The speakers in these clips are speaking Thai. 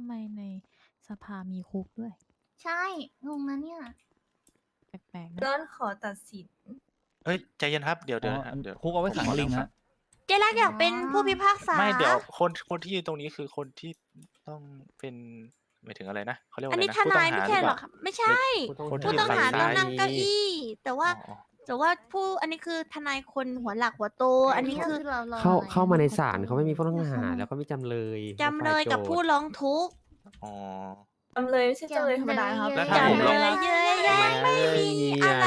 ำไมในสภามีคุกด้วย ใช่งงนะเนี่ยแปลกๆนะร้อนขอตัดสินเอ้ยใจเย็นครับเดี๋ยวอ๋เดี๋ยวอนะเดี๋ยวคุกเอาไว้ขังลิงฮะ เจรักอยากเป็นผู้พิพากษา ไม่เดี๋ยวคนคนที่ยืนตรงนี้คือคนที่ต้องเป็นหมายถึงอะไรนะเขาเรียกว่าอันอะไรนี้นะทนายผู้ไม่ต้ใช่องหรหาอครับ ไม่ใช่คนที่ผู้ต้องหาฝั่ต้องซ้ายนั่งเก้าอี้ แต่ว่าอ๋อ แต่ว่าผู้อันนี้คือทนายคนหัวหลักหัวโต อันนี้คือเรารอเข้าอะไรเข้ามาในอะศาลเขาไม่มีผู้ต้องหาเข้ามาแล้วก็ไม่จำเลยจำเลยกับผู้ฝ่าโจทร้องทุกข์อ๋อ จำเลยไม่ใช่จำเลยธรรมดาครับ แล้วถ้าผมจำลเลองยเยอะแยะไม่มีอะไร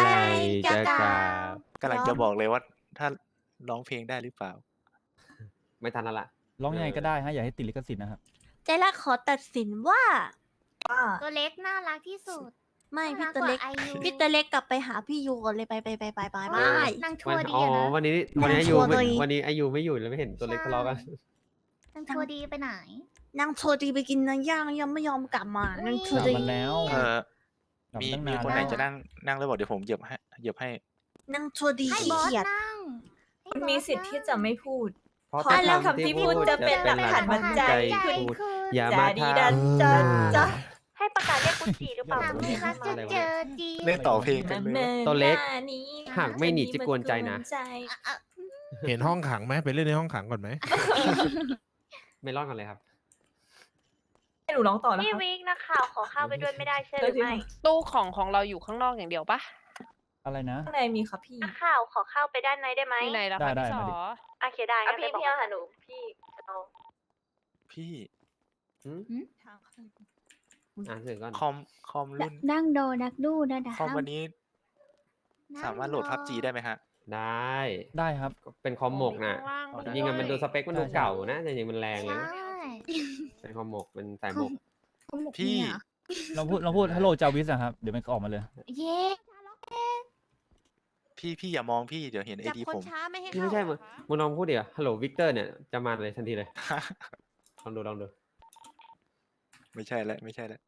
จะจะกกล่าล่าววกำลังจะบอกเลยว่าถ้าร้องเพลงได้หรือเปล่า ไม่ทันแล้วล่ะ ร้องยังไงก็ได้ฮะอย่าให้ติดลิขสิทธิ์นะครับเจรักขอตัดสินว่าว่า ตัวเล็กน่ารักที่สุด ไม่พี่น่าตัวรัเล็กว่าอายุพี่ตัวเล็กกลับไปหาพี่ยูก่อนเลยไปไปไปไปไปไป นางทัวัวนร์ดีอ๋ออะนะวันนี้วันนี้นั่อางยุทัวร์ไม่ตัวเองวันนี้อายุไม่อยู่เลยไม่เห็นตัวเล็กทะเลาะกันนางทัวร์ดีไปไหน นางโชดีไปกินเนื้อย่างยังไม่ยอมกลับมาอุ๊ยนางโชกลับดีมาแล้วเออกลับมีตั้งมีนานคนไหนแล้วจะนั่งนั่งแล้วบอกเดี๋ยวผมเหยียบให้เหยียบให้ นางโชดีให้ขี้บอสเกียจ นั่งให้คุณบอสมีสิทธิ์ที่จะไม่พูด เพราะเพราะถ้าคำที่พูดจะเป็นหลักฐานมัดใจพูดอย่าจะมาดีทดันจะจะ ให้ประกาศเรียกกุจีหรือเปล่า ถามเลยครับจะเจอดีเล่นต่อเพลงกันเลยตัวเล็กหน้านี้หากไม่หนีจะกวนใจนะใจอะอะเห็นห้องขังไหมไปเล่นในห้องขังก่อนไหมไม่รอดกันเลยครับ ให้หนูร้องต่อนะพี่คะวิกนักข่าวขอเข้าไปด้วยไม่ได้ใช่หรือไม่ตู้ของของเราอยู่ข้างนอกอย่างเดียวปะอะไรนะ ข้างในมีครับพี่ นักข่าวขอเข้าไปด้านในได้ไหมอยู่ไหนแล้วได้คะได้พี่สมาอดิ โอเคได้อะงั้นพี่ไปบอกพี่เอาหาหนูพี่เอาพี่ อ่านสื่อก่อนคอมคอมรุ่นดังโดดักดูดาดาคอมวันนี้สามารถโหลดพับจีได้ไหมฮะ ได้ได้ครับก็เป็นคอมหมกน่ะข้างล่างอ๋อจริงๆอะมันดูสเปคมันดูใช่ใช่เก่านะแต่จริงๆมันแรงเลยใช่นะเป็นคอมหมกเป็นสายหมกพี่เราพูดเราพูดฮัลโหลจาวิสอะครับ เดี๋ยวมันก็ออกมาเลย เย้พี่พี่อย่ามองพี่เดี๋ยวเห็นไอจับดีคนผมช้าไม่ให้นี่เข้าไม่ใช่เหรมึองคะมึงลองพูดดิฮัลโหลวิกเตอร์เนี่ยจะมาเลยทันทีเลยลองดูลองดูไม่ใช่แล้วไม่ใช่แล้ว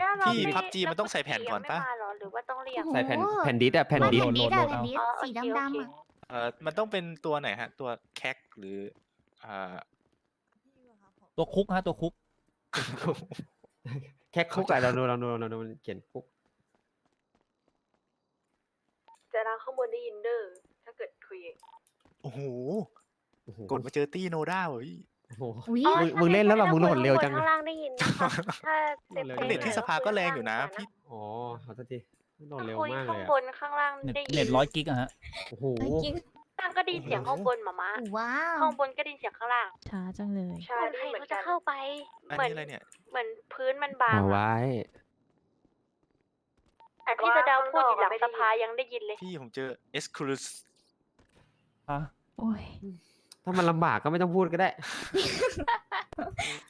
แล้วเราพี่ไม่ PUBG มันต้องใส่แผ่นก่อนปะยังไม่มาเหรอหรือว่าต้องเรียก ใส่แผ่นแผ่นดิสอะแผ่นแผ่นดิสดิสโหลอะดโหลดแผ่นดิสอ๋อสีโอเคดำๆอะเอ่อมันต้องเป็นตัวไหนฮะ ตัวแคคหรืออ่าตัวคุกฮะตัวคุก แค่คุกอะเราดูเราดูเราดูมันเขียนคุกจะรังข้างบนได้ยินเด้อถ้าเกิดคุย โอ้โหโอ้โหกดมาเจอตี้โนด้าเว้ย โอ้โห อุ้ยมึงมึงเล่นแล้วเหรอมึงโหลดเร็วจัง ข้างล่างได้ยินนะคะถ้าโหลดเร็วเน็ตที่สภาก็แรงอยู่นะพี่อ๋อขอโทษทีโหลดเร็วคุยมากเลข้างยบอะนข้างล่างเน็ตได้ยินเน็ตร้อยกิกอะฮะ โอ้โหเมื่อกี้ข้างล่างก็ได้ยินเสียงข้างบนหมามาว้าวข้างบนก็ได้ยินเสียงข้างล่างช้าจังเลย ใช่ใครเขาจะเข้าไปอันเหมือนนี้อะไรเนี่ย เหมือนพื้นมันบางเอาอะไว้แต่ที่จะดาวพูดอยู่หลังสภายังได้ยินเลย พี่ผมเจอเอสคูลสฮะโอ้ย ถ้ามันลำบากก็ไม่ต้องพูดก็ได้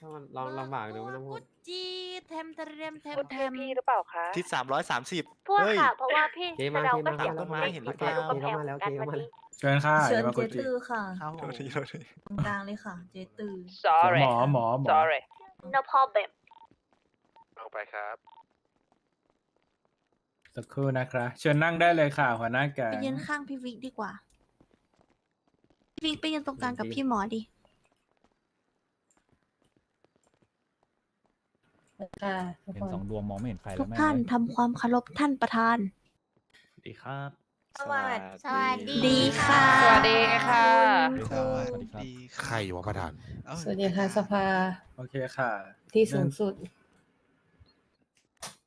ถ้ามันลองลำบากดูไม่ต้องพูด จีเทมเทมเทมคุณเทชื่อมพี่หรือเปล่าคะทิศสามร้อยสามสิบพวกเฮ้ย ค่ะ เพราะว่าพี่เคมาจะดาวเคก็มาเสียงต้นไม้เห็นหรือเปเสียล่างกำแพงเหมือนกันเคมาวันแล้วนี้เชิญค่ะเชิญยามาเจกุจิตือค่ะโทษทีโทษทีตรงกลางเลยค่ะ เจตือ sorry หมอหมอหมอ sorry no problem เอาไปครับ สักครู่นะครับเชิญนั่งได้เลยค่ะหัวหน้าแกไปงยืนข้างพี่วิกดีกว่า พี่วิกไปยืนตรงกลางกับพี่หมอดิเห็นสองดวงมองไม่เห็นใครทุแล้วกแม่งท่านเลยทำความเคารพท่านประธาน ดีครับ สวัสสวัสดีดีค่ะ สวัสดีค่ะ สวัสดีครับ ใครวะประธานสวัสดีค่ะสภาโอเคค่ะ ที่สูงสุด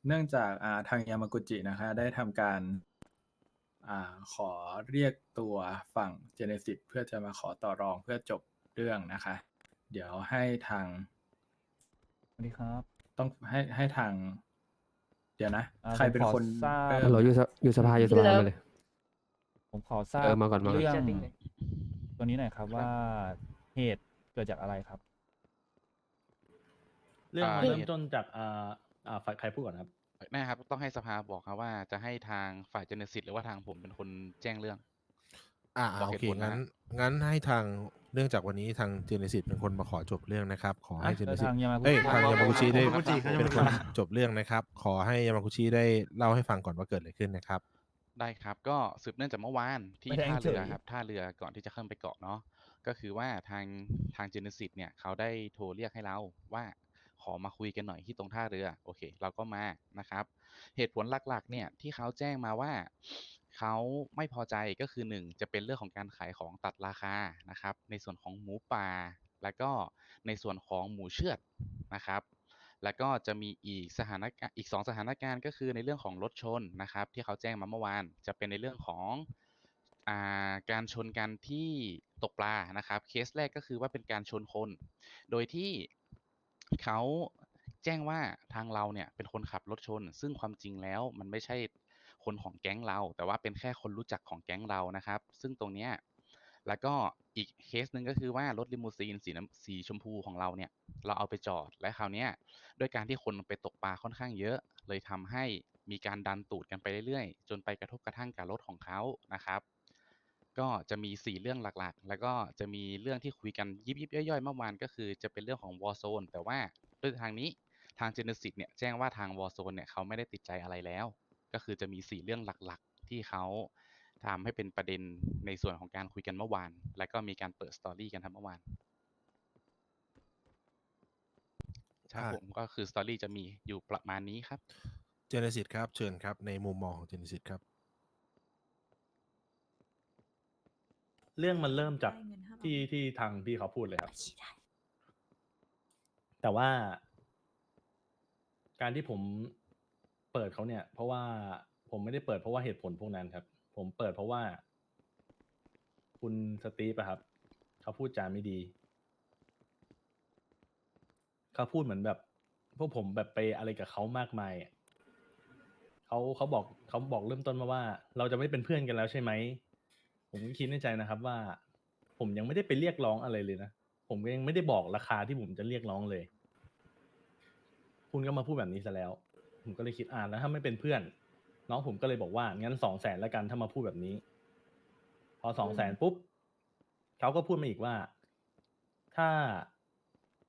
เนื่องจากอ่าทางยามากุจินะคะ ได้ทำการ อ่าขอเรียกตัวฝั่งเจเนซิสเพื่อจะมาขอต่อรองเพื่อจบเรื่องนะคะ เดี๋ยวให้ทางสวัสดีครับ ต้องให้ให้ทาง เดี๋ยวนะ อ่าใครเป็นผมขอคนทราบ เริ่ม ฮัลโหลอยู่สอยู่สภาอยู่สภาอยู่แล้วมาเลย ผมขอทราบเออมาก่อนมาก่อน เรื่องตัวนี้หน่อยครับว่าเหตุเกิดจากอะไรครับ เรื่องอ่า มันเริ่มต้นจากอ่าอ่าฝ่ายใครพูดก่อนครับ นะครับ ต้องให้สภาบอกครับว่าจะให้ทางฝ่ายเจเนซิตหรือว่าทางผมเป็นคนแจ้งเรื่อง อ่าบอกโอเหตุเคผลนะ งั้นงั้นให้ทางเนื่องจากวันนี้ทางเจเนซิสเป็นคนมาขอจบเรื่องนะครับ ขอให้อะเจเนแล้วซิสทางยามากุเอ้ยจิทางยามากุชิได้ ยามากุจิเขาจะเป็นมาคนจบเรื่องนะครับ ขอให้ยามากุชิได้เล่าให้ฟังก่อนว่าเกิดอะไรขึ้นนะครับ ได้ครับก็สืบเนื่องจากเมื่อวานที่ไม่ได้ท่าเรือเฉยครับท่าเรือก่อนที่จะขึ้นไปเกาะเนาะก็คือว่าทางทางเจเนซิตเนี่ยเขาได้โทรเรียกให้เราว่า ขอมาคุยกันหน่อยที่ตรงท่าเรือโอเค เราก็มานะครับ เหตุผลหลักๆ เนี่ยที่เขาแจ้งมาว่าเขาไม่พอใจก็คือหนึ่งจะเป็นเรื่องของการขายของตัดราคานะครับ ในส่วนของหมูป่า แล้วก็ในส่วนของหมูเชือดนะครับแล้วก็จะมีอีกสถานการณ์อีกสองสถานการณ์ก็คือในเรื่องของรถชนนะครับ ที่เขาแจ้งมาเมื่อวาน จะเป็นในเรื่องของาการชนกันที่ตกปลานะครับ เคสแรกก็คือว่าเป็นการชนคน โดยที่ เขาแจ้งว่าทางเราเนี่ยเป็นคนขับรถชน ซึ่งความจริงแล้วมันไม่ใช่คนของแก๊งเรา แต่ว่าเป็นแค่คนรู้จักของแก๊งเรานะครับ ซึ่งตรงเนี้ยแล้วก็อีกเคสหนึ่งก็คือว่ารถลิมูซีนสีน้ำสีชมพูของเราเนี่ย เราเอาไปจอดและคราวเนี้ยด้วยการที่คนไปตกปลาค่อนข้างเยอะ เลยทำให้มีการดันตูดกันไปเรื่อยๆ จนไปกระทบกระทั่งกับรถของเขานะครับ ก็จะมี 4 เรื่องหลักๆ แล้วก็จะมีเรื่องที่คุยกันยิบยิบย่อยๆเมื่อวานก็คือจะเป็นเรื่องของ Warzone แต่ว่าด้วยทางนี้ทาง Genesis เนี่ยแจ้งว่าทาง Warzone เนี่ยเขาไม่ได้ติดใจอะไรแล้ว ก็คือจะมี 4 เรื่องหลักๆ ที่เขาทำให้เป็นประเด็นในส่วนของการคุยกันเมื่อวาน แล้วก็มีการเปิดสตอรี่กันครับเมื่อวานครับอ่าผมก็คือสตอรี่จะมีอยู่ประมาณนี้ครับเจเนซิตครับเชิญครับในมุมมองของเจเนซิตครับ เรื่องมันเริ่มจากได้เงิน500ที่ที่ทางพี่เขาพูดเลยครับชี้ได้ แต่ว่า การที่ผมเปิดเขาเนี่ย เพราะว่าผมไม่ได้เปิดเพราะว่าเหตุผลพวกนั้นครับ ผมเปิดเพราะว่า คุณสตีฟอะครับ เขาพูดจาไม่ดี เขาพูดเหมือนแบบ พวกผมแบบไปอะไรกับเขามากมายอะเขาเขาบอกเขาบอกเริ่มต้นมาว่า เราจะไม่เป็นเพื่อนกันแล้วใช่ไหม ผมก็คิดในใจนะครับว่า ผมยังไม่ได้ไปเรียกร้องอะไรเลยนะ ผมก็ยังไม่ได้บอกราคาที่ผมจะเรียกร้องเลย คุณก็มาพูดแบบนี้ซะแล้ว ผมก็เลยคิดอ่านแล้วถ้าไม่เป็นเพื่อน น้องผมก็เลยบอกว่างั้นสองแสนแล้วกันถ้ามาพูดแบบนี้ พอสองแสนปุ๊บเขาก็พูดมาอีกว่า ถ้า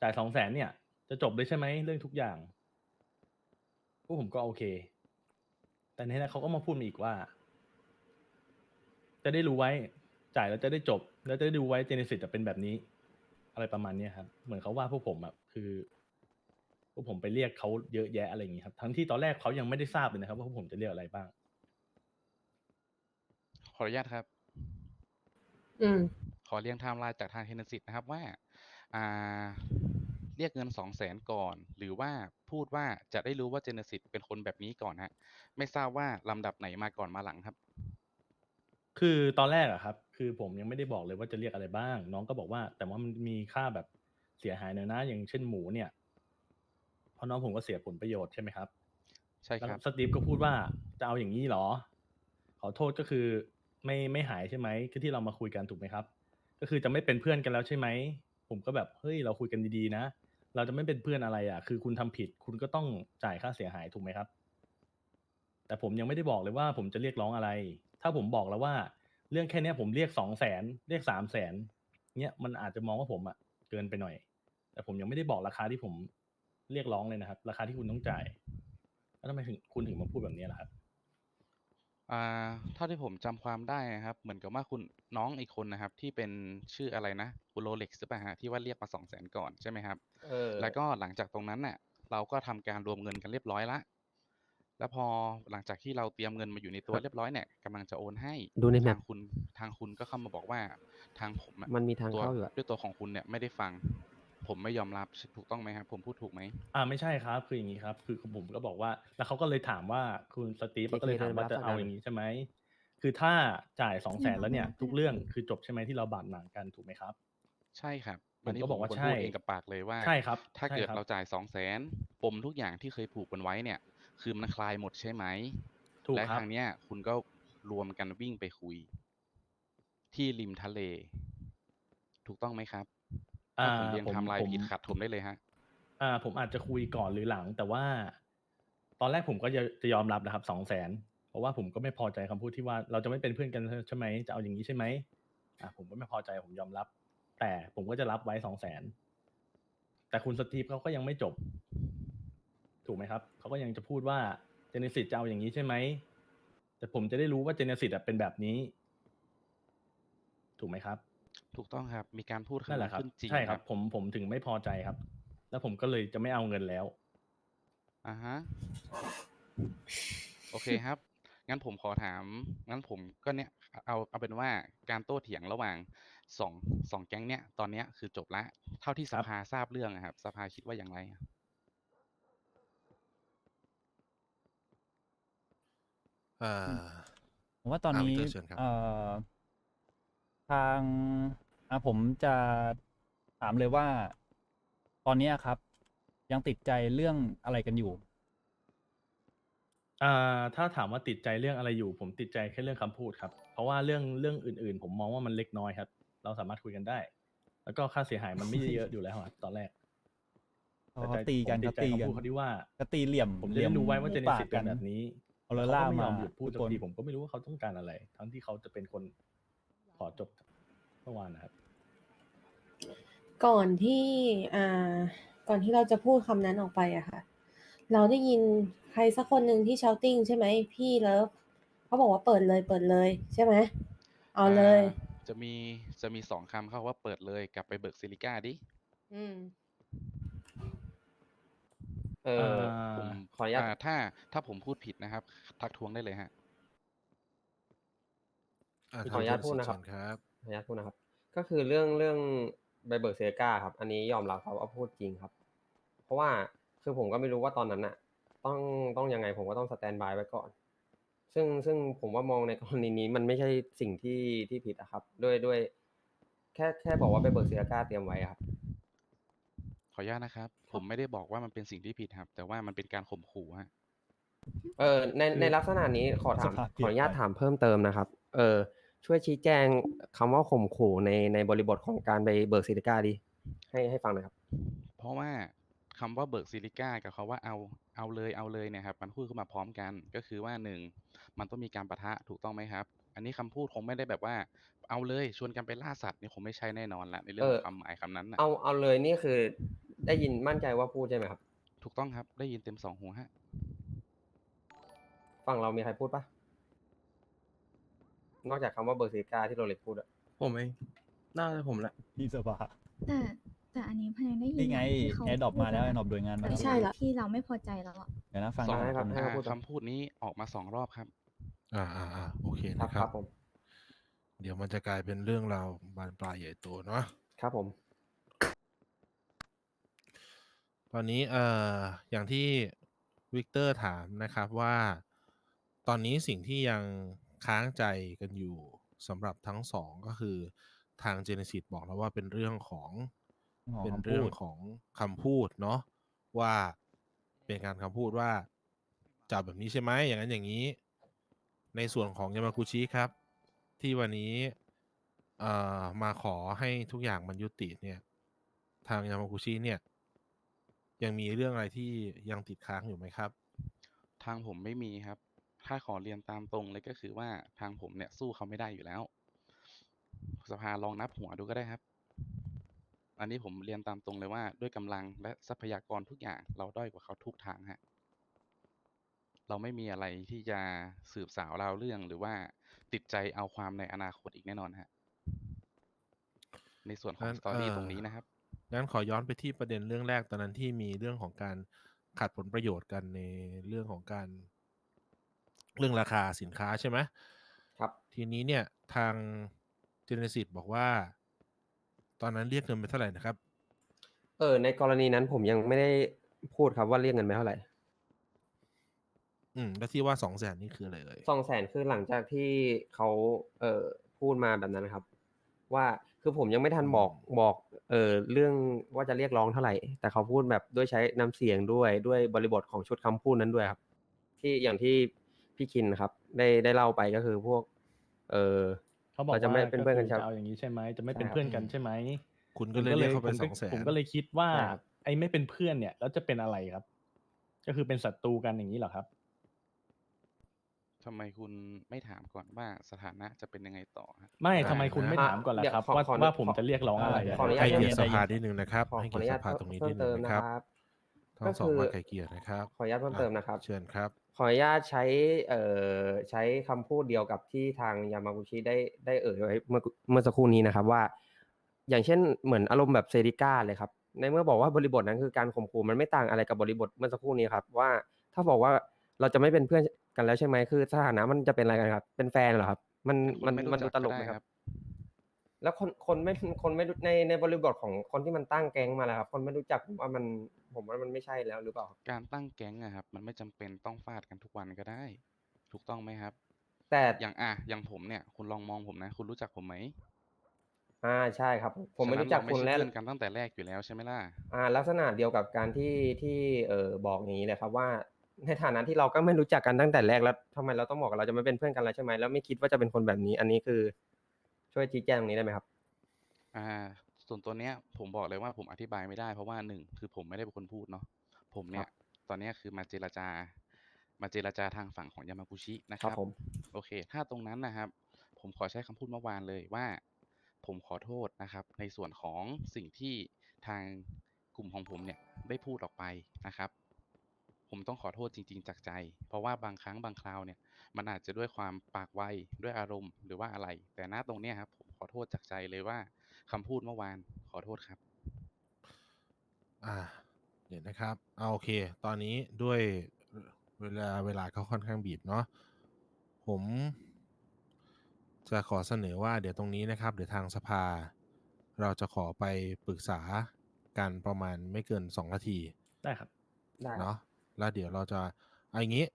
จ่ายสองแสนเนี่ย จะจบเลยใช่ไหมเรื่องทุกอย่างพวกผมก็โอเค แต่ในนั้นเขาก็มาพูดมาอีกว่า จะได้รู้ไว้จ่ายแล้วจะได้จบ แล้วจะได้ดูไว้เจเนซิสจะเป็นแบบนี้ อะไรประมาณเนี้ยครับ เหมือนเขาว่าพวกผมแบบคือพวกผมไปเรียกเขาเยอะแยะอะไรอย่างงี้ครับ ทั้งที่ตอนแรกเขายังไม่ได้ทราบเลยนะครับ ว่าพวกผมจะเรียกอะไรบ้าง ขออนุญาตครับ อืม ขอเรียงไทม์ไลน์จากทางเทนเนสิตนะครับว่า อ่า เรียกเงินสองแสนก่อน หรือว่าพูดว่าจะได้รู้ว่าเจเนสิตเป็นคนแบบนี้ก่อนฮะ ไม่ทราบว่าลำดับไหนมาก่อนมาหลังครับ คือตอนแรกอะครับ คือผมยังไม่ได้บอกเลยว่าจะเรียกอะไรบ้าง น้องก็บอกว่า แต่ว่ามันมีค่าแบบเสียหายหน่อยนะ อย่างเช่นหมูเนี่ย เพราะน้องผมก็เสียผลประโยชน์ใช่ไหมครับ ใช่แล้วครับ สตีฟก็พูดว่าจะเอาอย่างนี้เหรอ ขอโทษก็คือไม่ไม่หายใช่ไหมคือที่เรามาคุยกันถูกไหมครับ ก็คือจะไม่เป็นเพื่อนกันแล้วใช่ไหม ผมก็แบบเฮ้ยเราคุยกันดีๆนะ เราจะไม่เป็นเพื่อนอะไรอะ คือคุณทำผิดคุณก็ต้องจ่ายค่าเสียหายถูกไหมครับ แต่ผมยังไม่ได้บอกเลยว่าผมจะเรียกร้องอะไร ถ้าผมบอกแล้วว่า เรื่องแค่เนี้ยผมเรียกสองแสนเรียกสามแสนเนี้ยมันอาจจะมองว่าผมอะเกินไปหน่อย แต่ผมยังไม่ได้บอกราคาที่ผมเรียกร้องเลยนะครับ ราคาที่คุณต้องจ่ายแล้วทำไมถึงคุณถึงมาพูดแบบนี้ล่ะครับ อ่า เท่าที่ผมจำความได้นะครับ เหมือนกับว่าคุณน้องอีกคนนะครับ ที่เป็นชื่ออะไรนะคุณโรเล็กซ์หรือเปล่าฮะที่ว่าเรียกมาสองแสนก่อนใช่ไหมครับ เออแล้วก็หลังจากตรงนั้นน่ะ เราก็ทำการรวมเงินกันเรียบร้อยละ แล้วพอหลังจากที่เราเตรียมเงินมาอยู่ในตัวเรียบร้อยเนี่ยกำลังจะโอนให้ดูในแมทาปงคุณทางคุณก็เข้ามาบอกว่าทางผมอะมันมีทางตัวเข้าอยู่อะด้วยตัวของคุณเนี่ยไม่ได้ฟัง ผมไม่ยอมรับถูกต้องไหมครับผมพูดถูกไหมอ่าไม่ใช่ครับ คืออย่างนี้ครับ คือผมก็บอกว่า แล้วเขาก็เลยถามว่าคุณสตีฟก็เลยถามว่าจะเอาอย่างนี้ใช่ไหมคือถ้าจ่ายสองแสนแล้วเนี่ย ทุกเรื่องคือจบใช่ไหมที่เราบาดหมางกันถูกไหมครับ ใช่ครับผมอันนี้ก็บอกว่าผมเป็นคนใช่พูดเองกับปากเลยว่าใช่ครับ ถ้าใช่เกิดครับเราจ่ายสองแสนปมทุกอย่างที่เคยผูกกันไว้เนี่ย คือมันคลายหมดใช่ไหมถูกและครับทางเนี้ย คุณก็รวมกันวิ่งไปคุย ที่ริมทะเล ถูกต้องไหมครับถ้าผมเรียงไทม์ไลน์ผมผิดขัดผมได้เลยฮะ อ่า ผมอาจจะคุยก่อนหรือหลัง แต่ว่า ตอนแรกผมก็จะจะยอมรับนะครับสองแสนเพราะว่าผมก็ไม่พอใจคำพูดที่ว่าเราจะไม่เป็นเพื่อนกันใช่ไหมจะเอาอย่างนี้ใช่ไหมอ่าผมก็ไม่พอใจผมยอมรับ แต่ผมก็จะรับไว้สองแสนแต่คุณสตีฟเขาก็ยังไม่จบ ถูกไหมครับเขาก็ยังจะพูดว่าเจเนซิสจะเอาอย่างนี้ใช่ไหมแต่ผมจะได้รู้ว่าเจเนซิสเป็นแบบนี้ ถูกไหมครับ ถูกต้องครับ มีการพูดนั่นแหละครับ ขึ้นจริงใช่ครับ ผมผมถึงไม่พอใจครับ แล้วผมก็เลยจะไม่เอาเงินแล้ว อ่าฮะ โอเคครับ งั้นผมขอถาม งั้นผมก็เนี่ย เอาเอาเป็นว่าการโต้เถียงระหว่างสองสองแก๊งเนี่ย ตอนเนี้ยคือจบละ เท่าที่สภาทราบเรื่องอะครับ สภาคิดว่าอย่างไรอะ อ่อผมว่าตอนอ่านี้วิกเตอร์เชิญครับ เอ่อทางอะผมจะถามเลยว่า ตอนเนี้ยครับ ยังติดใจเรื่องอะไรกันอยู่ อ่าถ้าถามว่าติดใจเรื่องอะไรอยู่ ผมติดใจแค่เรื่องคำพูดครับ เพราะว่าเรื่องเรื่องอื่น ๆ ผมมองว่ามันเล็กน้อยครับ เราสามารถคุยกันได้ แล้วก็ค่าเสียหายมันไม่ได้เยอะ อยู่แล้วครับตอนแรกเขาแต่ใจตีกันผมติเขาดใจตีกันคำพูดเขาที่ว่า ก็ตีเหลี่ยมผมเหจะลี่ยได้รู้ไว้ว่าเจเนปาซิกสเป็นแบบนี้ เอาละเขาล่าก็ไม่ยอมมาหยุดพูดทุสักกคน ทีผมก็ไม่รู้ว่าเขาต้องการอะไร ทั้งที่เขาจะเป็นคนขอจบเมื่อวานนะครับ ก่อนที่อ่าก่อนที่เราจะพูดคำนั้นออกไปอะค่ะ เราได้ยินใครสักคนหนึ่งที่ช o ตติ้งใช่ไหมพี่เลิฟเขาบอกว่าเปิดเลยเปิดเลยใช่ไหมเอาเลยอ่าจะมีจะมีสองคำเข้าว่าเปิดเลยกลับไปเบิกซิลิก้าดิ อืม เอออ่าผมขออนุญาต อ่าถ้าถ้าผมพูดผิดนะครับ ทักท้วงได้เลยฮะอ่าขออนุญาตพูดนะครับ เชิญครับ ขออนุญาตพูดนะครับ ก็คือเรื่องเรื่องใบเบิกเซกาครับ อันนี้ยอมรับครับว่าพูดจริงครับ เพราะว่าคือผมก็ไม่รู้ว่าตอนนั้นน่ะ ต้องต้องยังไงผมก็ต้องสแตนบายไว้ก่อน ซึ่งซึ่งผมว่ามองในกรณีนี้มันไม่ใช่สิ่งที่ที่ผิดอะครับด้วยด้วย แค่แค่บอกว่าไปเบิกเซกาเตรียมไว้อะครับ ขออนุญาตนะครับ ผมไม่ได้บอกว่ามันเป็นสิ่งที่ผิดครับ แต่ว่ามันเป็นการข่มขู่ฮะ เออในในลักษณะนี้ขอถามสภาพขออนุญาตเปลี่ยนไปถามเพิ่มเติมนะครับ เออช่วยชี้แจงคำว่าข่มขู่ในในบริบทของการไปเบิกซิลิก้าดี ให้ให้ฟังหน่อยครับ เพราะว่าคำว่าเบิกซิลิก้ากับคาว่าเอาเอาเลยเอาเลยเนี่ยครับมันพูดขึ้นมาพร้อมกันก็คือว่าหนึ่งมันต้องมีการปะทะถูกต้องไหมครับ อันนี้คำพูดคงไม่ได้แบบว่า เอาเลยชวนกันไปล่าสัตว์นี่คงไม่ใช่แน่นอนละในเรื่องของเออความหมายคำนั้นนะเอาเอาเลยนี่คือ ได้ยินมั่นใจว่าพูดใช่ไหมครับ ถูกต้องครับ ได้ยินเต็มสองหูฮะ ฝั่งเรามีใครพูดปะนอกจากคำว่าเบิกซิลิก้าที่โรเล็กพูดอะผมเองน่าจะผมแหละที่สภาแต่แต่อันนี้พนันได้ยินนี่ไงที่เขแอร์ดรอปมาแล้วพูแอดร์ดรอปโดยงานมาไม่แล้วใช่ละที่เราไม่พอใจแล้วอะเดี๋ยวนะฟังสองนะให้ครับณให้อ่าเขาพูดก่อนคำพูดนี้ออกมาสองรอบครับ อ่าอ่าอ่าโอเคครับนะคครัรับ บผม เดี๋ยวมันจะกลายเป็นเรื่องราวบานปลายใหญ่โตเนาะ ครับผม ตอนนี้ เอ่อ อย่างที่วิกเตอร์ถามนะครับว่า ตอนนี้สิ่งที่ยังค้างใจกันอยู่สำหรับทั้งสองก็คือทางเจเนซิสบอกแล้วว่าเป็นเรื่องของของเป็นคำพูดเรื่องของคำพูดเนาะว่าเป็นการคำพูดว่าจะเอาแบบนี้ใช่ไหมอย่างนั้นอย่างนี้ ในส่วนของยามากุชิครับ ที่วันนี้เอ่อมาขอให้ทุกอย่างมันยุติเนี่ย ทางยามากุชิเนี่ย ยังมีเรื่องอะไรที่ยังติดค้างอยู่ไหมครับ ทางผมไม่มีครับ ถ้าขอเรียนตามตรงเลยก็คือว่าทางผมเนี่ยสู้เขาไม่ได้อยู่แล้ว สภาลองนับหัวดูก็ได้ครับ อันนี้ผมเรียนตามตรงเลยว่า ด้วยกำลังและทรัพยากรทุกอย่าง เราด้อยกว่าเขาทุกทางฮะ เราไม่มีอะไรที่จะสืบสาวราวเรื่องหรือว่าติดใจเอาความในอนาคตอีกแน่นอนฮะ ในส่วนของงั้นสตอรี่เอ่อ ตรงนี้นะครับ งั้นขอย้อนไปที่ประเด็นเรื่องแรกตอนนั้นที่มีเรื่องของการขัดผลประโยชน์กันในเรื่องของการ เรื่องราคาสินค้าใช่ไหมครับ ทีนี้เนี่ยทางเจเนซิสบอกว่า ตอนนั้นเรียกเงินไปเท่าไหร่นะครับ เออ ในกรณีนั้นผมยังไม่ได้พูดครับว่าเรียกเงินไปเท่าไหร่ อืม แล้วที่ว่าสองแสนนี่คืออะไรเอ่ยสองแสนคือหลังจากที่เขาเอ่อพูดมาแบบนั้นนะครับ ว่าคือผมยังไม่ทันบอกบอกเออเรื่องว่าจะเรียกร้องเท่าไหร่ แต่เขาพูดแบบด้วยใช้น้ำเสียงด้วยด้วยบริบทของชุดคำพูดนั้นด้วยครับ ที่อย่างที่พี่คินนะครับ ได้ได้เล่าไปก็คือพวก เออเขาบอกเราจะไม่ว่าเป็นเพื่อนกันคืครับ จะเอาอย่างนี้ใช่ไหมจะไม่ใช่เป็นครับเพื่อนกันใช่ไหมคุณก็เลยเรียกเขาไปผมสองแสนผมก็เลยคิดว่าใช่ครับ ไอ้ไม่เป็นเพื่อนเนี่ย แล้วจะเป็นอะไรครับ ก็คือเป็นศัตรูกันอย่างนี้เหรอครับ ทำไมคุณไม่ถามก่อนว่าสถานะจะเป็นยังไงต่อฮะ ไม่อ่าทำไมคุณไม่อะถามก่อนล่ะเดี๋ยวครับขอว่าขอว่าผมขอจะเรียกร้องอะไรขออนุญาต ให้เกียรติใจสเย็นภานิดนึงนะครับขอให้ขอเกีอยรนุติญาตสภาตรงนี้เพิ่นิมดนึเติงมนะนะคครัรับบทั้งสองก็คือมาไกลเกลี่ยนะครับขออนุญาตเพิ่มอะเติมนะครับ เชิญครับ ขออนุญาตใช้เอ่อใช้คำพูดเดียวกับที่ทางยามากุชิได้ได้เอ่ยไว้เมื่อเมื่อสักครู่นี้นะครับว่า อย่างเช่นเหมือนอารมณ์แบบเซริก้าเลยครับ ในเมื่อบอกว่าบริบทนั้นคือการข่มขู่มันไม่ต่างอะไรกับบริบทเมื่อสักครู่นี้ครับว่า ถ้าบอกว่า เราจะไม่เป็นเพื่อนกันแล้วใช่ไหมคือสถานะมันจะเป็นอะไรกันครับ เป็นแฟนเหรอครับ มันคุณมันไม่รู้มันดูจักตลก็กไหมได้คครัรับบแล้วคนคนไม่คนไม่รู้ในในบริบทของคนที่มันตั้งแก๊งมาแล้วครับ คนไม่รู้จักผมว่ามันผมว่ามันไม่ใช่แล้วหรือเปล่าครับการตั้งแก๊งอะครับ มันไม่จำเป็นต้องฟาดกันทุกวันก็ได้ ถูกต้องไหมครับ แต่อย่างอะอย่างผมเนี่ย คุณลองมองผมนะ คุณรู้จักผมไหมอ่าใช่ครับ ผมไม่ฉะนั้นรู้จักเาคุณใช่แล้วเพื่อนกันตั้งแต่แรกอยู่แล้วใช่ไหมล่ะอ่า ลักษณะเดียวกับการที่ที่เออบอกอย่างนี้เลยครับว่า ในฐานะที่เราก็ไม่รู้จักกันตั้งแต่แรกแล้วทำไมเราต้องบอกว่าเราจะไม่เป็นเพื่อนกันแล้วใช่ไหมแล้วไม่คิดว่าจะเป็นคนแบบนี้ อันนี้คือช่วยชี้แจงตรงนี้ได้ไหมครับ อ่า ส่วนตัวเนี้ยผมบอกเลยว่าผมอธิบายไม่ได้เพราะว่าหนึ่งคือผมไม่ได้เป็นคนพูดเนาะผมเนี่ย ตอนเนี้ยคือมาเจรจา มาเจรจาทางฝั่งของยามากุชินะคครัรับบผมโอเค ถ้าตรงนั้นนะครับ ผมขอใช้คำพูดเมื่อวานเลยว่า ผมขอโทษนะครับ ในส่วนของสิ่งที่ทางกลุ่มของผมเนี่ยได้พูดออกไปนะครับ ผมต้องขอโทษจริง ๆ จากใจ เพราะว่าบางครั้งบางคราวเนี่ย มันอาจจะด้วยความปากไวด้วยอารมณ์หรือว่าอะไร แต่ณตรงเนี้ยครับผมขอโทษจากใจเลยว่าคำพูดเมื่อวานขอโทษครับ อ่า เดี๋ยวนะครับเอาโอเค ตอนนี้ด้วยเวลาเวลาเขาค่อนข้างบีบเนาะผม จะขอเสนอว่าเดี๋ยวตรงนี้นะครับ เดี๋ยวทางสภา เราจะขอไปปรึกษากันประมาณไม่เกินสองนาที ได้ครับ ได้ครับเนาะ แล้วเดี๋ยวเราจะเอาอย่างนี้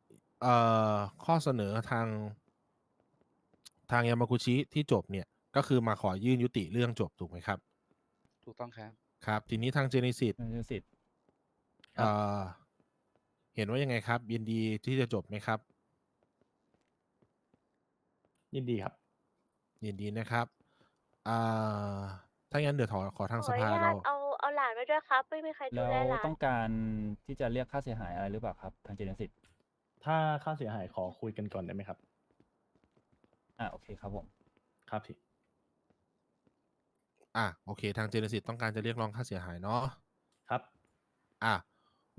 เอ่อข้อเสนอทาง ทางยามากุชิที่จบเนี่ยก็คือมาขอยื่นยุติเรื่องจบถูกไหมครับ ถูกต้องครับ ครับ ทีนี้ทางเจนิสิตเจนิสิตเอ่อเห็นว่ายังไงครับยินดีที่จะจบไหมครับ ยินดีครับ ยินดีนะครับอ่าถ้างั้นเดี๋ยวขอขอทางขสออนุภาญาเราตเอาเอา หลานไว้ด้วยครับ ไม่มีใครดูแล้วแลหลานต้องการที่จะเรียกค่าเสียหายอะไรหรือเปล่าครับทางเจเนสิตถ้าค่าเสียหายขอคุยกันก่อนได้ไหมครับ อ่าโอเคครับผมครับพี่ อะโอเค ทางเจเนสิตต้องการจะเรียกร้องค่าเสียหายเนาะครับ อะ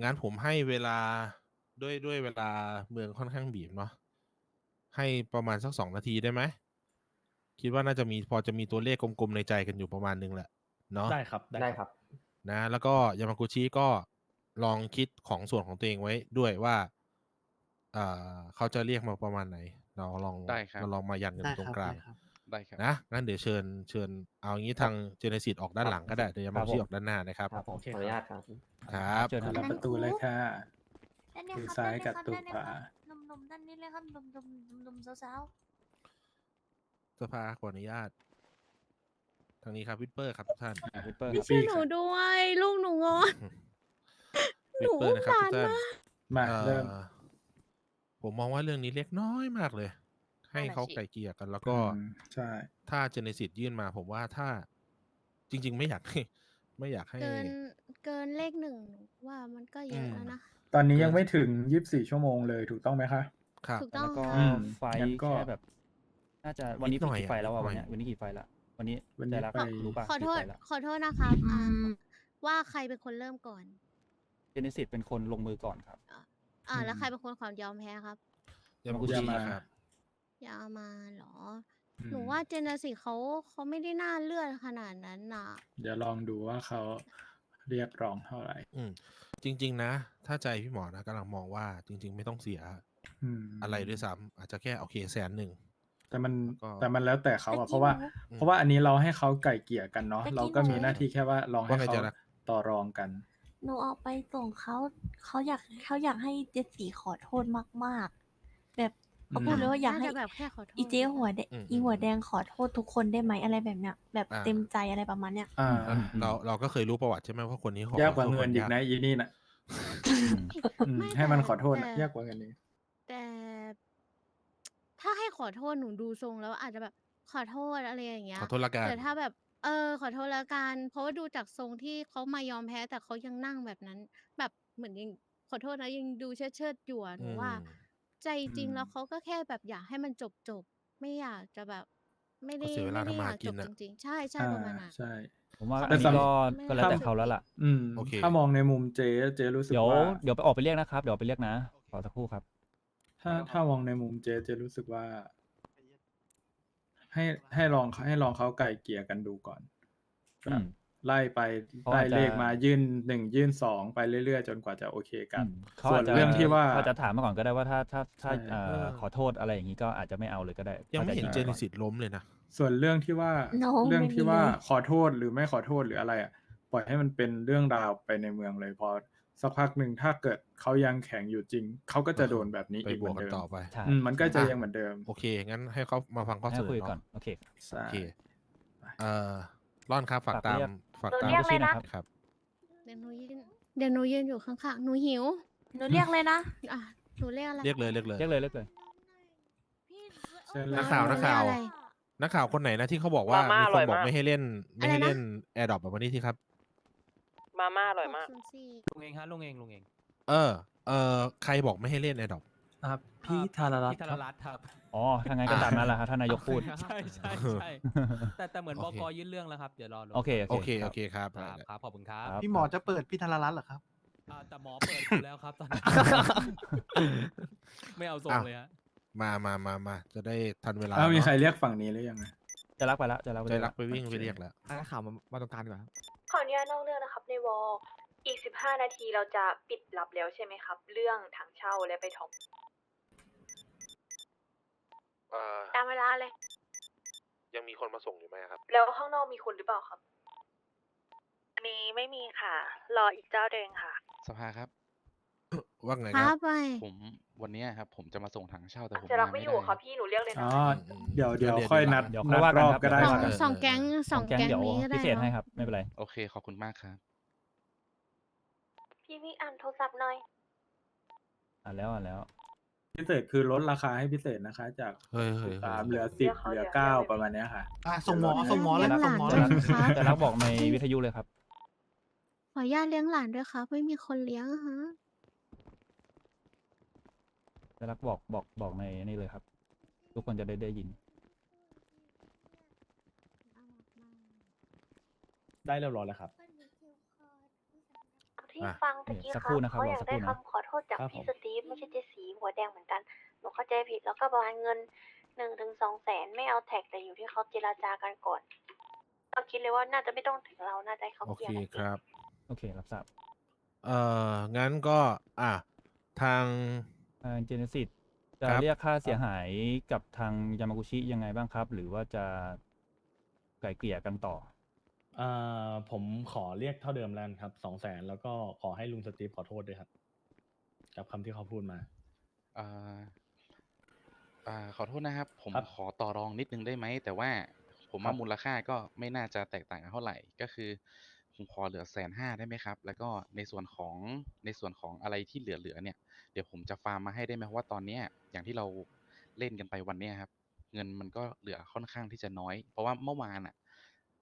งั้นผมให้เวลาด้วยด้วยเวลาเมืองค่อนข้างบีบเนาะให้ประมาณสักสองนาทีได้ไหมคิดว่าน่าจะมีพอจะมีตัวเลขกลมๆในใจกันอยู่ประมาณนึงแหละเนาะได้ครับได้ครับ นะ แล้วก็ยามากุชิก็ลองคิดของส่วนของตัวเองไว้ด้วยว่าอ่าเขาจะเรียกมาประมาณไหน เราลองได้ครับ เราลองมายันกันตรงกลางได้ครับ นะงั้นเดี๋ยวเชิญเชิญเอางี้ทางเจเนซิตออกด้านหลังก็ได้เดี๋ยวยามากุชิออกด้านหน้านะครับ ครับผมโอเคขออนุญาตครับ ครับ เชิญครับรับประตูเลยค่ะ ด้านเนี้ยมือครับซ้ายด้านกับเนี้ยครับตูดด้านเนี้ยขวาครับหนุ่มๆด้านนี้เลยครับหนุ่มๆหนุ่มๆสาวสภาขออนุญาตทางนี้ครับวิปเปอร์ครับทุกท่านวิปเปอร์ไม่ครับช่วยหนูด้วย ลูกหนูงอน หวินูปเปอร์นะครับทุกท่าน มาเอ่อเริ่มผมมองว่าเรื่องนี้เล็กน้อยมากเลย ให้นั่นน่ะเขาสิไก่เกลี่ยกัน แล้วก็อืมใช่ ถ้าเจเนซิตยื่นมา ผมว่าถ้าจริง ๆ ไม่อยากให้ ไม่อยากให้ เกินเกินเลขหนึ่งหนูว่ามันก็เยอะอืม แล้วนะ ตอนนี้ยังไม่ถึงยี่สิบสี่ชั่วโมงเลยถูกต้องไหมคะ ครับ ถูกต้อแล้งวก็ค่ะ อืมไฟงั้นก็ แค่แบบ น่าจะวันนี้นิดหน่อยกี่ไฟอะแล้วอะนิวันดหน่เนี้อยยวันนี้กี่ไฟละ วันนี้วันใจนี้รักไป รู้ป่ะขอโทกี่ษไฟละขอโทษนะครับอ่าอืมว่าใครเป็นคนเริ่มก่อนเจเนซิตเป็นคนลงมือก่อนครับ อ่าแล้วอืมใครเป็นคนขอยอมแพ้ครับ ยามากุยาชิมา ครับยามาเหรออืมหนูว่าเจเนสิเขาเขาไม่ได้น่าเลือดขนาดนั้นน่ะ เดี๋ยวลองดูว่าเขาเรียกร้องเท่าไหร่ อืมจริง ๆ นะ ถ้าใจพี่หมอนะกำลังมองว่าจริง ๆ ไม่ต้องเสียอืมอะไรด้วยซ้ำอาจจะแค่โอเคแสนหนึ่ง แต่มันก็แต่มันแล้วแต่เขาตะอะกี้เพราะว่าหนูเพราะว่าอันนี้เราให้เขาไก่เกลี่ยกันเนาะตะกี้เราก็มีหนูหน้าที่แค่ว่าลองให้ว่าไงเขาจะรักต่อรองกันๆหนูออกไปส่งเขาเขาอยากเขาอยากให้เจสซี่ขอโทษมาก ๆ แบบเขาพูดเลยว่าอยากให้น่จะแบบแค่ขอโทษอีเจ๊หัวแดงอืมอีหัวแดงขอโทษทุกคนได้ไหมอะไรแบบเนี้ยแบบอ่าเต็มใจอะไรประมาณเนี้ยอ่าแล้วเราเราก็เคยรู้ประวัติใช่ไหมว่าคนนี้ขอยากกว่าขโทษเงินอีกยานะอีนี่น่ะอืมไม่ให้มันแต่ขอโทษนะแต่ยากกว่าเงินอีกแต่ ถ้าให้ขอโทษหนูดูทรงแล้วอาจจะแบบขอโทษอะไรอย่างเงี้ย ขอโทษละกันแต่ถ้าแบบ เออ ขอโทษละกันเพราะว่าดูจากทรงที่เขามายอมแพ้แต่เขายังนั่งแบบนั้น แบบเหมือนยังขอโทษนะยังดูเชิดเชิดๆอยู่อะหนูว่า อืม ใจจริงอืมแล้วเขาก็แค่แบบอยากให้มันจบจบๆไม่อยากจะแบบ ไม่ได้ก็เสียเวลาไม่ได้ทำมาอหายากกิจนบน่ะจริงๆ ใช่ใช่ประมาณนั้น ใช่ ผมว่าแต่อันนี้สำก็ไม่ก็แล้วแต่รู้สึกเขาแล้วล่ะ อืมโอเค ถ้ามองในมุมเจ๊เจ๊รู้สึกเดี๋ยวว่า เดี๋ยวไปออกไปเรียกนะครับ เดี๋ยวออกไปเรียกนะ ขอสักครู่ครับ ถ้าถ้ามองในมุมเจ๊เจ๊รู้สึกว่า ให้ให้ลองให้ลองเขาไก่เกลี่ยกันดูก่อนอืม ไล่ไปเขาไล่อาจจะ เลขมายื่นหนึ่งยื่นสองไปเรื่อยๆ จนกว่าจะโอเคกันเขาส่วอานจจะเรื่องที่ว่า เขาจะถามมาก่อนก็ได้ว่าถ้าถ้าถ้าใช่ เอ่อขอโทษอะไรอย่างนี้ก็อาจจะไม่เอาเลยก็ได้ยังไม่เห็นข้าเจใจนิก่อสิตล้มเลยนะ ส่วนเรื่องที่ว่าน้องเรื่องไม่ที่มีว่าเลย ขอโทษหรือไม่ขอโทษหรืออะไรอะปล่อยให้มันเป็นเรื่องราวไปในเมืองเลยพอ สักพักหนึ่งถ้าเกิดเขายังแข็งอยู่จริง เขาก็จะโดนแบบนี้ไปอีกเหบมืวอกนกันเดิมต่อไป ใช่อืมมันก็จะอะยังเหมือนเดิม โอเค งั้นให้เขามาฟังข้อเสให้นอคุยเนาะก่อนโอเคใช่โอเคเอ่อร่อนครับฝากฝากตามเรียก ฝากหนูตามเรียกเลยนะ ครับ เดี๋ยวหนูยืนเดี๋ยวหนูยืนอยู่ข้างๆ หนูหิว หนูเรียกเลยนะ อะ หนูเรียกอะไร เรียกเลยเรียกเลย เรียกเลยเรียกเลย เชิญนักข่าวหนักข่าว เรียอะไร นักข่าวคนไหนนะที่เขาบอกว่ามาม่ามีอคร่นอยบอกมาก ไม่ให้เล่น ไม่ให้อะไรนะเล่นแอร์ดรอปแบบวันนี้ที่ครับ มาม่าอร่อยมาก ศูนย์สี่ลุงเองฮะลุงเองลุงเองเออ เออใครบอกไม่ให้เล่นแอร์ดรอปครับพี่ธารรัตพี่ธารรัตน์ครับอ๋อถ้างั้นก็ตามนั้นแหละครับท่านนายกพูด ใช่ใช่ใช่แต่แต่เหมือนบโอเค กยื่นเรื่องแล้วครับเดี๋ยวรอดูโอเคโอเคโอเคครับ ครับครับขอบคุณครับครับ พี่หมอจะเปิดพี่ธารรัตน์เหรอครับ อ่าแต่หมอเปิดอยู่แล้วครับตอนนี้ ไม่เอาส่งอ้าว เลยฮะมามามามาจะได้ทันเวลาอ้าวมีเนอะใครเรียกฝั่งนี้หรือยังไง จะรักไปแล้วจะรักไปใจแล้วรักไปวิ่งไปเรียกแล้วนักข่าวมามาตรงกลางดีกว่าครับ ขออนุญาตนอกเรื่องนะครับในวอลอีกสิบห้านาทีเราจะปิดรับแล้วใช่ไหมครับ เรื่องถังเช่าและไปถมเอ่อตามเวลาเลย ยังมีคนมาส่งอยู่ไหมครับ แล้วข้างนอกมีคนหรือเปล่าครับอันนี้ไม่มีค่ะ รออีกเจ้าเดิงค่ะ สภาครับ ว่าไงคครัรับบไปผม วันเนี้ยครับ ผมจะมาส่งถังเช่าแต่ผมจะรัมากไม่ไม่อยู่ได้ครับพี่หนูเรียกเลยอ๋นะออืมเดี๋ยวเดี๋ยวเดี๋ยวค่อยเดี๋ยวนัดเดี๋ยวนัค่อยดว่ากันรอบครับก็ได้เดี๋ยวสค่อองยว่ากันสองแก๊งสองแก๊งเดี๋ยวนี้ก็ได้พิเศษให้เนอะ ครับไม่เป็นไร โอเคขอบคุณมากครับ พี่วิอ่านโทรศัพท์หน่อย อ่านแล้วอ่านแล้ว พิเศษคือลดราคาให้พิเศษนะคะ จากเฮ้ยเฮ้ยเฮ้สามยเหลือสิบเหลือเก้าประมาณเนี้ยค่ะ อะส่งหมอส่งหมอเลยเลี้ยงหส่ลางนหมอด้เลวยยครับจะรักบอกในวิทยุเลยครับ ขออนุญาตเลี้ยงหลานด้วยครับ ไม่มีคนเลี้ยงอะฮะ จะรักบอกบอกบอกในนี่เลยครับ ทุกคนจะได้ได้ยิน ได้เรียบร้อยแล้วครับ ที่อะฟังตะกี้สักคครู่รับนะครับเขารออยากสักได้ครู่นะคำขอโทษจากครับพี่ผม สตีฟไม่ใช่เจสีหัวแดงเหมือนกันหนูเข้าใจผิดแล้วก็ประมาณเงินหนึ่งถึงสองแสนไม่เอาแท็กแต่อยู่ที่เขาเจราจากันก่อนเราคิดเลยว่าน่าจะไม่ต้องถึงเราน่าจะให้เขาโอเคลีเคยร์กันเอง ครับ โอเครับทราบ เอ่อ งั้นก็ อะ ทาง ทางเจเนซิสจะครับ เรียกค่าเสียหายกับทางยามากุชิยังไงบ้างครับ หรือว่าจะไกล่เกลี่ยกันต่อ อ่าผมขอเรียกเท่าเดิมแล้วกันครับสองแสนแล้วก็ขอให้ลุงสตีฟขอโทษด้วยครับกับคำที่เขาพูดมา อ่าอ่าขอโทษนะครับ ผมครับ ขอต่อรองนิดนึงได้ไหม แต่ว่าผมครัว่าบมูลค่าก็ไม่น่าจะแตกต่างกันเท่าไหร่ ก็คือ ผมขอเหลือแสนห้าได้ไหมครับ แล้วก็ในส่วนของในส่วนของอะไรที่เหลือๆเนี่ย เดี๋ยวผมจะฟาร์มมาให้ได้ไหมเพราะว่าตอนเนี้ยอย่างที่เราเล่นกันไปวันเนี้ยครับ เงินมันก็เหลือค่อนข้างที่จะน้อย เพราะว่าเมื่อวานอะ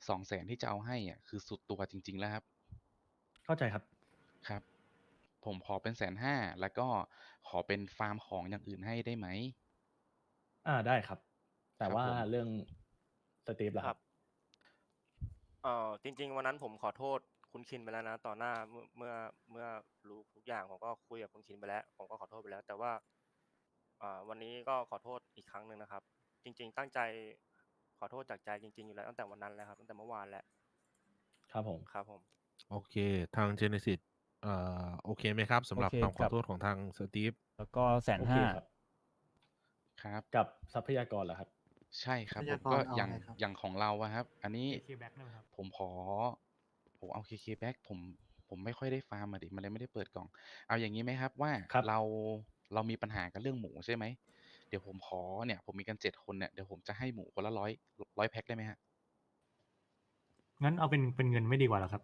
สองแสนที่จะเอาให้อะคือสุดตัวจริง ๆ แล้วครับ เข้าใจครับครับ ผมขอเป็นแสนห้าแล้วก็ขอเป็นฟาร์มของอย่างอื่นให้ได้ไหมอ่าได้ครับ แต่ครับว่าผมเรื่องสตีฟล่ะครับ เออจริง ๆ วันนั้นผมขอโทษคุณคินไปแล้วนะต่อหน้าเมื่อเมื่อเมื่อรู้ทุกอย่างผมก็คุยกับคุณคินไปแล้ว ผมก็ขอโทษไปแล้ว แต่ว่าอ่าวันนี้ก็ขอโทษอีกครั้งหนึ่งนะครับ จริง ๆ ตั้งใจขอโทษจากใจจริง ๆ อยู่แล้วตั้งแต่วันนั้นแล้วครับตั้งแต่เมื่อวานแล้วครับผม ครับ ผม โอเค ทางเจเนซิสเอ่อโอเคไหมครับสำหรับโอเคคำขอครับโทษของทางสตีฟแล้วก็แสนโอเคห้าครับ ครับ กับทรัพยากรเหรอครับ ใช่ครับทรัผพมยากรก็เอาอย่างไงครับ อย่างของเราอะครับ อันนี้ KK back ได้ไหมครับ ผมขอผมเอา KK back ผมผมไม่ค่อยได้ฟาร์มมาดิมันเลยไม่ได้เปิดกล่อง เอาอย่างนี้ไหมครับว่าครับ เราเรามีปัญหากันเรื่องหมูใช่ไหมเดี๋ยวผมขอเนี่ยผมมีกันเจ็ดคนเนี่ยเดี๋ยวผมจะให้หมูคนละร้อยร้อยแพ็คได้ไหมฮะงั้นเอาเป็นเป็นเงินไม่ดีกว่าหรอครับ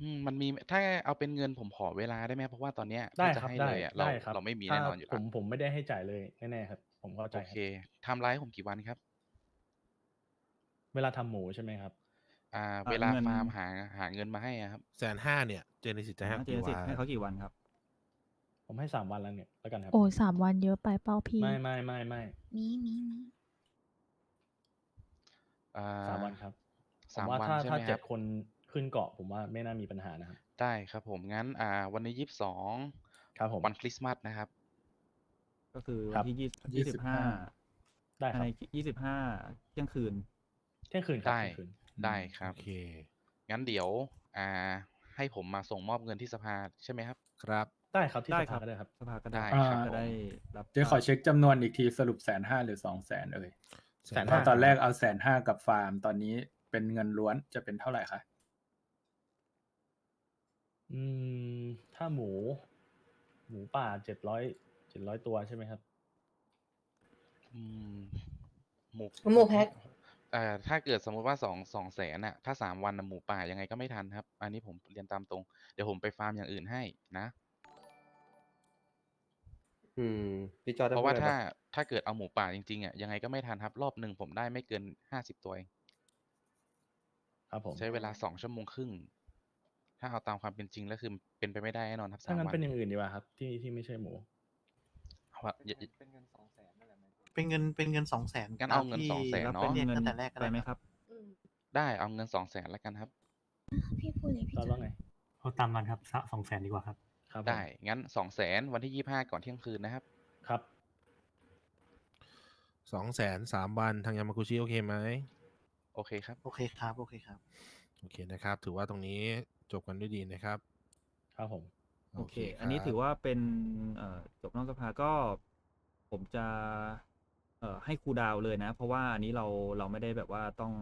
อืมมันมีถ้าเอาเป็นเงินผมขอเวลาได้ไหมเพราะว่าตอนเนี้ยได้ถ้าจะครับให้ได้เลยอะเราได้ครับเราไม่มีถ้แน่นอนอยู่ผแล้ว มผมไม่ได้ให้จ่ายเลยแน่ๆครับ ผมเข้าใจโอคเครับทำร้ายผมกี่วันครับ เวลาทำหมูใช่ไหมครับ อ่าอ่าเวลาเงินฟาร์มหาหาเงินมาให้อะครับแสนห้าเนี่ย เจเนซิสจะให้เจกี่เนซิสวันให้เขากี่วันครับ ผมให้สามวันแล้วเนี่ยแล้วกันครับ โอ้สามวันเยอะไปเป้าพี่ไม่ไม่ไม่ไม่มีมีมีอ่าสามวันครับผสามมว่าวันถ้าใช่ไหถ้ามคเจ็รัดบคนขึ้นเกาะผมว่าไม่น่ามีปัญหานะครับ ได้ครับผมงั้น อ่า วันนี้ยี่สิบสองครับผมวันคริสต์มาสนะครับ ก็คือครัวันบที่ยี่ยี่สิบห้า25ได้ครับในยี่สิบห้าเที่ยงคืน เที่ยงคืนครับได้เที่ยงคืนได้ครับโอเคงั้นเดี๋ยว อ่า ให้ผมมาส่งมอบเงินที่สภาใช่ไหมครับ ครับ ได้ครับที่ได้สครัภาบก็ได้ครับสภาก็ได้ได้อ่าครับจะได้รับเดี๋ยวขอเช็คจำนวนอีกทีสรุปแสนห้าหรือสองแสนเอ่ยแสนเพราะห้าตอนแรกเอาแสนห้ากับฟาร์ม ตอนนี้เป็นเงินล้วนจะเป็นเท่าไหร่คะอืม ถ้าหมู หมูป่าเจ็ดร้อย เจ็ดร้อยตัวใช่ไหมครับ อืมหมูหมูแพ็คเอ่อถ้าเกิดสมมุติว่าสองสองแสนน่ะ ถ้าสามวันน่ะหมูป่ายังไงก็ไม่ทันครับ อันนี้ผมเรียนตามตรง เดี๋ยวผมไปฟาร์มอย่างอื่นให้นะ อืมพี่จอร์จเพได้ราะพูดว่าอะไรถ้าปะถ้าเกิดเอาหมูป่าจริงๆอะยังไงก็ไม่ทันครับ รอบหนึ่งผมได้ไม่เกินห้าสิบตัวเอง ครับผมใช้เวลาสองชั่วโมงครึ่ง ถ้าเอาตามความเป็นจริงแล้วคือเป็นไปไม่ได้แน่นอนครับถ้าสามงั้นวันเป็นอย่างอื่นดีกว่าครับ ที่ที่ไม่ใช่หมู ว่าอย่า เป็นเงินสองแสนเป็นเงินสองแสนงั้นเอาเงินสองแสนเราเนาะเป็นเรียนเงินตั้งแต่แรกก็ไปได้ไหมคครับรับได้เอาเงินสองแสนแล้วกันครับ พี่พูดเลยพี่ตอนจอว่าร์จไงเอาตามมันครับสองแสนดีกว่าครับ ครับผมได้ งั้นสองแสนวันที่ยี่ห้าก่อนเที่ยงคืนนะครับ ครับ สองแสนสามวันทางยามากุชิโอเคไหมโอเคครับ โอเคครับ โอเคครับ โอเคนะครับ ถือว่าตรงนี้จบกันด้วยดีนะครับ ครับผม โอเค อันนี้ถือว่าเป็นเอ่อจบนอกสภาก็ผมจะเอ่อให้ครูลดาวน์เลยนะ เพราะว่าอันนี้เราเราไม่ได้แบบว่าต้อง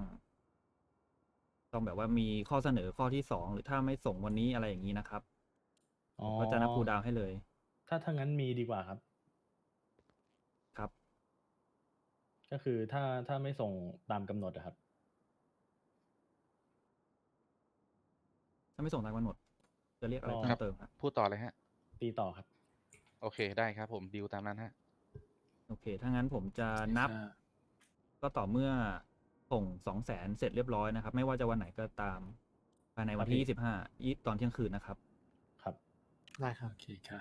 ต้องแบบว่ามีข้อเสนอข้อที่สองหรือถ้าไม่ส่งวันนี้อะไรอย่างนี้นะครับอ๋อก็จะนับครูลดาวน์ให้เลย ถ้าถ้างั้นมีดีกว่าครับ ครับ ก็คือถ้าถ้าไม่ส่งตามกำหนดอะครับ ถ้าไม่ส่งตามกำหนด จะเรียกอะไรอ๋อเพิ่ครัมเติมครับพูดต่อเลยฮะ ตีต่อครับ โอเคได้ครับ ผมดีลตามนั้นฮะ โอเค ถ้างั้นผมจะนับ ก็ต่อเมื่อส่งสองแสนเสร็จเรียบร้อยนะครับ ไม่ว่าจะวันไหนก็ตามภายในวันครับที่พี่ยี่สิบห้าตอนเที่ยงคืนนะครับ ครับ ได้ครับ โอเคค่ะ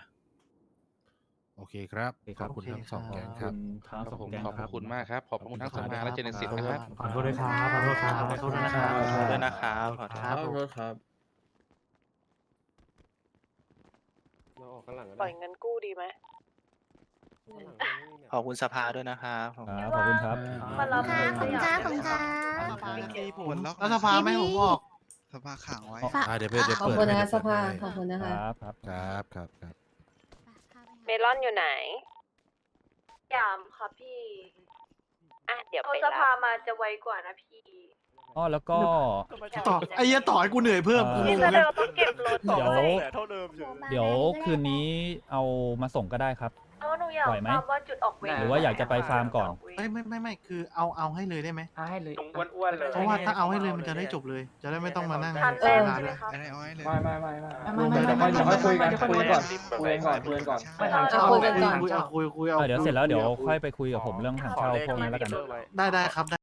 โอเคครับ โอเคครับขอบคุณทั้งสองโอเคแก๊งครับครับขอบคุณทั้งสองผมแก๊งขอบครับ คุณมากครับ ขอบคุณทั้งสภาและเจเนซิสขอบคุณนะครับ ขอโทษด้วยครับ ขอโทษครับ ขอโทษด้วยนะครับ ขอโทษด้วยนะครับ ขอโทษครับขอโทษครับ เราออกข้างหลังก็ปล่ได้อยเงินกู้ดีไหมขอบคุณสภาด้วยนะครับขอบคคุณรับขอบคุณครับ มารับค่ะขอบคุณค่ะขอบคุณค่ะแล้วสภาไม่ให้ผมบอก สภาขังไว้ อ่าเดี๋ยวเดี๋ยวขอบเปิดคุณให้นะเดี๋ยวสเปิดภาให้ขอบคุณนะคคะรับครับ ครับครับครับ เมลอนอยู่ไหน ยามค่ะพี่ อะ เดี๋ยวเอาไปสรับ ภามาจะไวกว่านะพี่ อ๋อแล้วก็ ต่อไอ้เหี้ยต่อให้กูเหนื่อยเพิ่มเอ่อกูนี่งงแสดเลยงว่าต้องเก็บรถเดี๋ยวเท่าเดิมอยู่ เดี๋ยวคืนนี้เอามาส่งก็ได้ครับ เอาหนูอยากไหวไหม ทราบว่าจุดออกเวรหรือว่าอยากจะไปฟาร์มก่อนไม่ไม่ไม่ไม่คือเอาเอาให้เลยได้ไหมให้เลยตรงอ้วนๆเลย เพราะว่าถ้าเอาให้เลยมันจะได้จบเลย จะได้ไม่ต้องมานั่งทันเสีแรยกเวลาใช่ด้ไหวมยครับไม่ไม่ไม่ไม่ไม่ไม่ไม่เดี๋ยวค่อยคุยกันคุยก่อนคุยกันก่อนคุยกันก่อนไม่ทันเอาคุยกันก่อน คุยเอาคุยคุยเอาเออเดี๋ยวเสร็จแล้วเดี๋ยวคุค่อยไปคุยกับผมเรื่องถังเช่าพวกนี้แล้วกัน ได้ได้ครับ